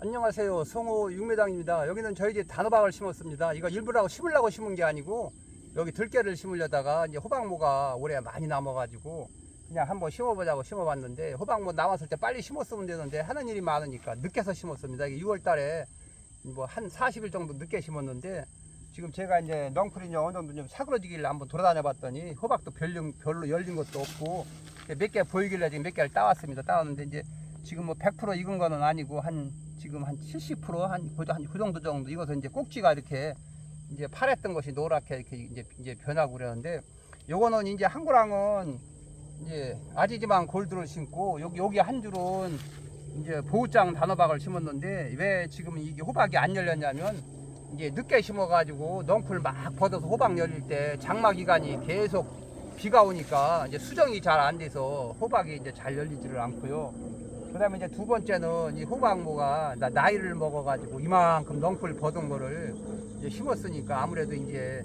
안녕하세요. 성호 육매당입니다. 여기는 저희 집 단호박을 심었습니다. 이거 일부라고 심으려고 심은 게 아니고 여기 들깨를 심으려다가 이제 호박모가 올해 많이 남아가지고 그냥 한번 심어보자고 심어봤는데 호박모 남았을 때 빨리 심었으면 되는데 하는 일이 많으니까 늦게서 심었습니다. 이게 6월달에 뭐 한 40일 정도 늦게 심었는데 지금 제가 이제 넝쿨이 어느 정도 좀 사그러지길래 한번 돌아다녀봤더니 호박도 별로, 별로 열린 것도 없고 몇 개 보이길래 지금 몇 개를 따왔습니다. 따왔는데 이제 지금 뭐 100% 익은 거는 아니고 한 지금 한 70%한 그 정도 정도 익어서 이제 꼭지가 이렇게 이제 파랬던 것이 노랗게 이렇게 이제 이제 변하고 그러는데 요거는 이제 한구랑은 이제 아지지만 골드를 심고 여기 여기 한 줄은 이제 보우장 단호박을 심었는데 왜 지금 이게 호박이 안 열렸냐면 이제 늦게 심어가지고 넝쿨 막 벗어서 호박 열릴 때 장마 기간이 계속 비가 오니까 이제 수정이 잘 안 돼서 호박이 이제 잘 열리지를 않고요. 그다음에 이제 두 번째는 이 호박모가 나, 나이를 먹어가지고 이만큼 넝쿨 벗은 거를 이제 심었으니까 아무래도 이제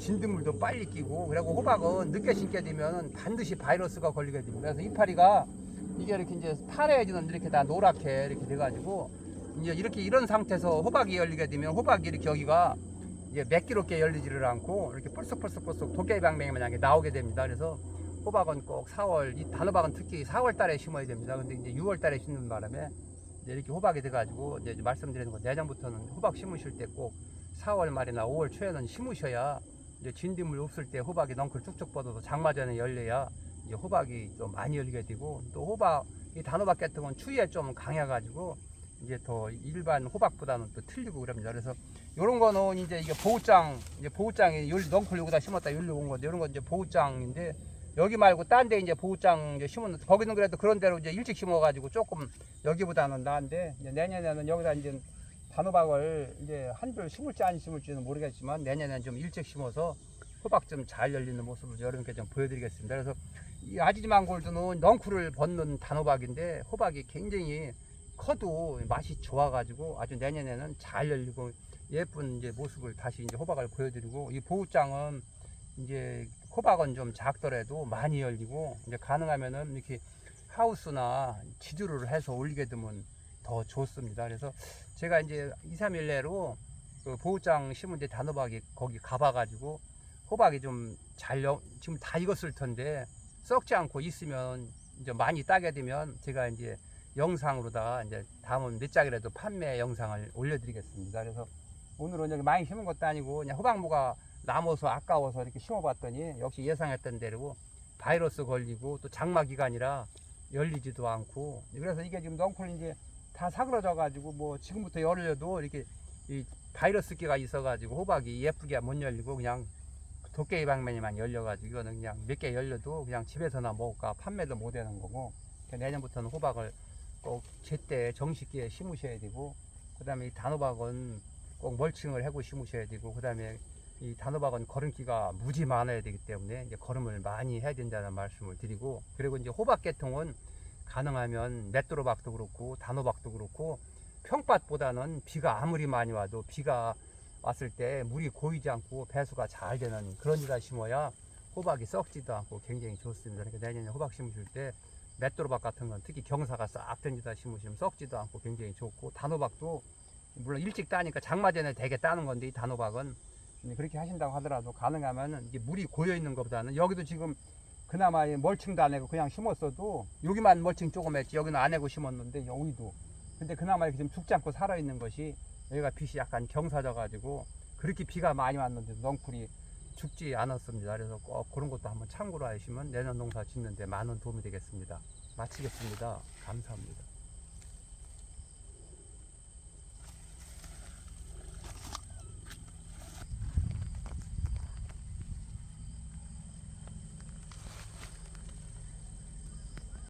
진드물도 빨리 끼고 그리고 호박은 늦게 심게 되면 반드시 바이러스가 걸리게 됩니다. 그래서 이파리가 이게 이렇게 이제 파래지는 이렇게 다 노랗게 이렇게 돼가지고 이제 이렇게 이런 상태에서 호박이 열리게 되면 호박이 이렇게 여기가 이제 매끼롭게 열리지를 않고 이렇게 펄썩펄썩펄썩 도깨비 방맹이 만약에 나오게 됩니다. 그래서 호박은 꼭 4월, 이 단호박은 특히 4월 달에 심어야 됩니다. 근데 이제 6월 달에 심는 바람에 이제 이렇게 호박이 돼가지고 이제 말씀드리는 건 내년부터는 호박 심으실 때 꼭 4월 말이나 5월 초에는 심으셔야 이제 진딧물 없을 때 호박이 넝쿨 쭉쭉 뻗어서 장마 전에 열려야 이제 호박이 좀 많이 열리게 되고 또 호박 이 단호박 같은 건 추위에 좀 강해가지고 이제 더 일반 호박보다는 또 틀리고 그럽니다. 그래서 요런 거는 이제 이게 보우장 이제 보우장이 열 넝쿨 여기다 심었다 열려 온 건데 이런 건 이제 보우장인데 여기 말고 딴 데 이제 보우장 이제 심었는데 거기는 그래도 그런 대로 이제 일찍 심어가지고 조금 여기보다는 나은데 이제 내년에는 여기다 이제 단호박을 이제 한 줄 심을지 안 심을지는 모르겠지만 내년에는 좀 일찍 심어서 호박 좀 잘 열리는 모습을 여러분께 좀 보여드리겠습니다. 그래서 이 아지지만 골드는 넝쿨을 벗는 단호박인데 호박이 굉장히 커도 맛이 좋아가지고 아주 내년에는 잘 열리고 예쁜 이제 모습을 다시 이제 호박을 보여드리고 이 보우장은 이제 호박은 좀 작더라도 많이 열리고 이제 가능하면은 이렇게 하우스나 지주를 해서 올리게 되면 더 좋습니다. 그래서 제가 이제 2, 3일 내로 그 보우장 심은 데 단호박이 거기 가봐가지고 호박이 좀 잘 지금 다 익었을 텐데 썩지 않고 있으면 이제 많이 따게 되면 제가 이제 영상으로다가 이제 다음은 몇 장이라도 판매 영상을 올려드리겠습니다. 그래서 오늘은 여기 많이 심은 것도 아니고 그냥 호박무가 남아서 아까워서 이렇게 심어봤더니 역시 예상했던 대로 바이러스 걸리고 또 장마 기간이라 열리지도 않고. 그래서 이게 지금 넝쿨 이제 다 사그러져 가지고 뭐 지금부터 열려도 이렇게 이 바이러스기가 있어 가지고 호박이 예쁘게 못 열리고 그냥 도깨비 방면이만 열려 가지고 이거는 그냥 몇 개 열려도 그냥 집에서나 먹을까 판매도 못 하는 거고. 내년부터는 호박을 꼭 제때 정식기에 심으셔야 되고 그 다음에 이 단호박은 꼭 멀칭을 하고 심으셔야 되고 그 다음에 이 단호박은 거름기가 무지 많아야 되기 때문에 이제 거름을 많이 해야 된다는 말씀을 드리고 그리고 이제 호박 계통은 가능하면 맷도로박도 그렇고 단호박도 그렇고 평밭보다는 비가 아무리 많이 와도 비가 왔을 때 물이 고이지 않고 배수가 잘 되는 그런 데다 심어야 호박이 썩지도 않고 굉장히 좋습니다. 그러니까 내년에 호박 심으실 때 맷도로박 같은 건 특히 경사가 싹 던지다 심으시면 썩지도 않고 굉장히 좋고 단호박도 물론 일찍 따니까 장마 전에 되게 따는 건데 이 단호박은 그렇게 하신다고 하더라도 가능하면 이게 물이 고여 있는 것보다는 여기도 지금 그나마 이 멀칭도 안 하고 그냥 심었어도 여기만 멀칭 조금 했지 여기는 안 하고 심었는데 여기도 근데 그나마 이렇게 좀 죽지 않고 살아 있는 것이 여기가 빛이 약간 경사져 가지고 그렇게 비가 많이 왔는데 넝쿨이 죽지 않았습니다. 그래서 꼭 그런 것도 한번 참고로 하시면 내년 농사 짓는데 많은 도움이 되겠습니다. 마치겠습니다. 감사합니다.